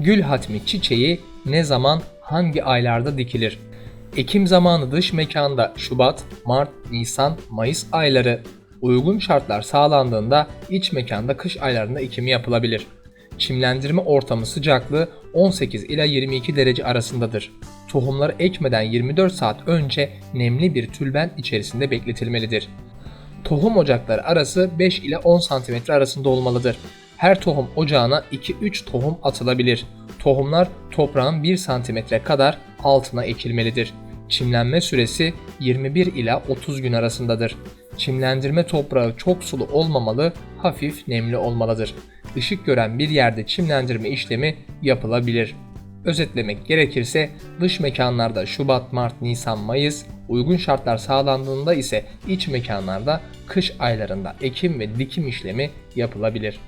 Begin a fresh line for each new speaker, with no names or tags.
Gül hatmi çiçeği ne zaman hangi aylarda dikilir? Ekim zamanı dış mekanda Şubat, Mart, Nisan, Mayıs ayları. Uygun şartlar sağlandığında iç mekanda kış aylarında ekimi yapılabilir. Çimlendirme ortamı sıcaklığı 18 ila 22 derece arasındadır. Tohumları ekmeden 24 saat önce nemli bir tülbent içerisinde bekletilmelidir. Tohum ocakları arası 5 ile 10 cm arasında olmalıdır. Her tohum ocağına 2-3 tohum atılabilir. Tohumlar toprağın 1 cm kadar altına ekilmelidir. Çimlenme süresi 21 ila 30 gün arasındadır. Çimlendirme toprağı çok sulu olmamalı, hafif nemli olmalıdır. Işık gören bir yerde çimlendirme işlemi yapılabilir. Özetlemek gerekirse dış mekanlarda Şubat, Mart, Nisan, Mayıs, uygun şartlar sağlandığında ise iç mekanlarda kış aylarında ekim ve dikim işlemi yapılabilir.